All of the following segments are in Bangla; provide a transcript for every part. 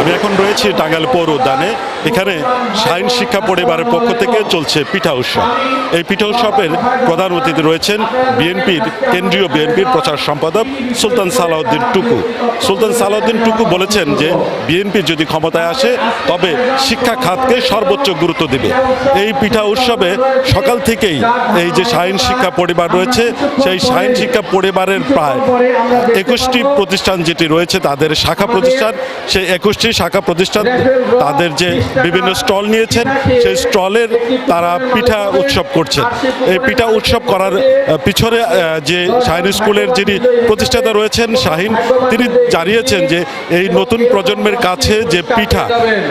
আমি এখন রয়েছি টাঙ্গাইল পৌর উদ্যানে। এখানে সাইন শিক্ষা পরিবারের পক্ষ থেকে চলছে পিঠা উৎসব। এই পিঠা উৎসবের প্রধান অতিথি রয়েছেন বিএনপির কেন্দ্রীয় বিএনপির প্রচার সম্পাদক সুলতান সালাউদ্দিন টুকু। সুলতান সালাউদ্দিন টুকু বলেছেন যে, বিএনপি যদি ক্ষমতায় আসে, তবে শিক্ষা খাতকে সর্বোচ্চ গুরুত্ব দেবে। এই পিঠা উৎসবে সকাল থেকেই এই যে সাইন শিক্ষা পরিবার রয়েছে, সেই সাইন শিক্ষা পরিবারের প্রায় একুশটি প্রতিষ্ঠান যেটি রয়েছে, তাদের শাখা প্রতিষ্ঠান, সেই একুশটি শাখা প্রতিষ্ঠান, তাদের যে বিভিন্ন স্টল নিয়েছেন। সেই স্টলের তারা পিঠা উৎসব করছেন। এই পিঠা উৎসব করার পিছনে যে শাহিন স্কুলের যিনি প্রতিষ্ঠাতা রয়েছেন, শাহিন, তিনি জানিয়েছেন যে এই নতুন প্রজন্মের কাছে যে পিঠা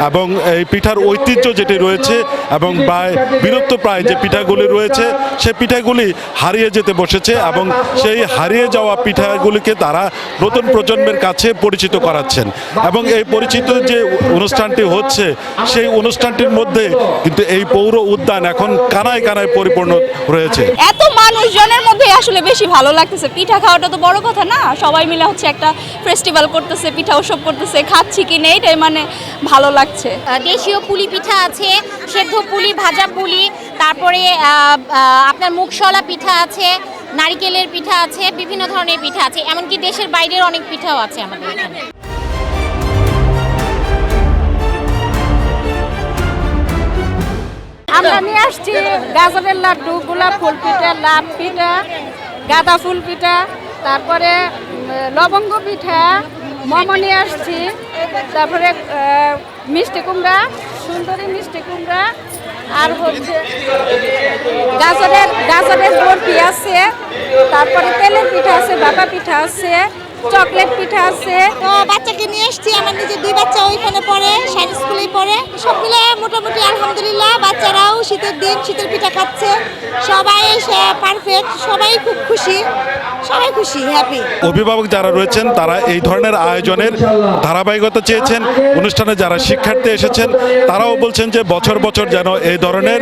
এবং এই পিঠার ঐতিহ্য যেটি রয়েছে এবং প্রায় বিলুপ্ত প্রায় যে পিঠাগুলি রয়েছে, সে পিঠাগুলি হারিয়ে যেতে বসেছে এবং সেই হারিয়ে যাওয়া পিঠাগুলিকে তারা নতুন প্রজন্মের কাছে পরিচিত করাচ্ছেন। এবং এই পরিচিত যে অনুষ্ঠানটি হচ্ছে সেই অনুষ্ঠানটির মধ্যে কিন্তু এই পৌর উদ্যান এখন কানায় কানায় পরিপূর্ণ রয়েছে। এত মানুষজনের মধ্যে আসলে বেশি ভালো লাগতেছে। পিঠা খাওয়াটা তো বড় কথা না? সবাই মিলে হচ্ছে একটা ফেস্টিভ্যাল করতেছে পিঠা উৎসব করতেছে। খাচ্ছি কি নেই? এটাই মানে ভালো লাগছে। দেশীয় পুলি পিঠা আছে সেদ্ধ পুলি ভাজা পুলি তারপরে আপনার মুখশলা পিঠা আছে নারিকেলের পিঠা আছে বিভিন্ন ধরনের পিঠা আছে এমনকি দেশের বাইরের অনেক পিঠাও আছে আমাদের এখানে। নিয়ে আসছি, গাজরের লাড্ডু, গোলাপ ফুল পিঠা লাভ পিঠা, গাঁদা ফুল পিঠা, তারপরে লবঙ্গ পিঠা, মোমো নিয়ে আসছি, তারপরে মিষ্টি কুমড়া, সুন্দরী মিষ্টি কুমড়া, আর হচ্ছে গাজরের গাজরের বরফি আছে, তারপরে তেলের পিঠা আছে বাবা পিঠা আছে, চকলেট পিঠা আছে। তো বাচ্চাকে নিয়ে এসেছি, আমার নিজের দুই বাচ্চা ওইখানে পড়ে সায়েন্স স্কুলেই পড়ে সব মিলে মোটামুটি আলহামদুলিল্লাহ শীতের দিন, শীতের পিঠা খাচ্ছে। সবাই পারফেক্ট সবাই খুব খুশি, সবাই খুশি হ্যাপি অভিভাবক যারা রয়েছেন, তারা এই ধরনের আয়োজনের ধারাবাহিকতা চেয়েছেন। অনুষ্ঠানে যারা শিক্ষার্থী এসেছেন, তারাও বলছেন যে বছর বছর যেন এই ধরনের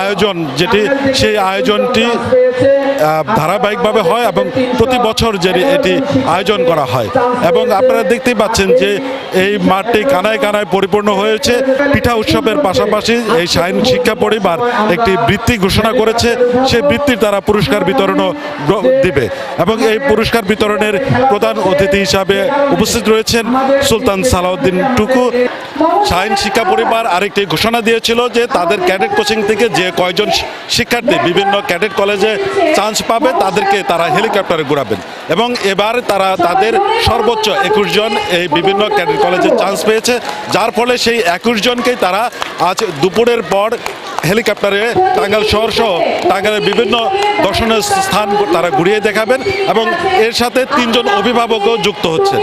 আয়োজন যেটি, সেই আয়োজনটি ধারাবাহিকভাবে হয় এবং প্রতি বছর যে এটি আয়োজন করা হয়। এবং আপনারা দেখতেই পাচ্ছেন যে এই মাঠটি কানায় কানায় পরিপূর্ণ হয়েছে। পিঠা উৎসবের পাশাপাশি এই সাইন শিক্ষা পরিবার একটি বৃত্তি ঘোষণা করেছে। সেই বৃত্তির তারা পুরস্কার বিতরণও দিবে এবং এই পুরস্কার বিতরণের প্রধান অতিথি হিসাবে উপস্থিত রয়েছেন সুলতান সালাউদ্দিন টুকু। সাইন শিক্ষা পরিবার আরেকটি ঘোষণা দিয়েছিল যে তাদের ক্যাডেট কোচিং থেকে যে কয়জন শিক্ষার্থী বিভিন্ন ক্যাডেট কলেজে চান্স পাবে তাদেরকে তারা হেলিকপ্টারে ঘুরাবেন এবং এবার তারা তাদের সর্বোচ্চ একুশ জন এই বিভিন্ন ক্যাডেট কলেজে চান্স পেয়েছে, যার ফলে সেই একুশ জনকেই তারা আজ দুপুরের পর হেলিকপ্টারে টাঙ্গাইল শহর সহ টাঙ্গাইলের বিভিন্ন দর্শনীয় স্থান তারা ঘুরিয়ে দেখাবেন এবং এর সাথে তিনজন অভিভাবকও যুক্ত হচ্ছেন।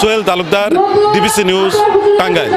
Sohel Talukdar DBC news Tangail.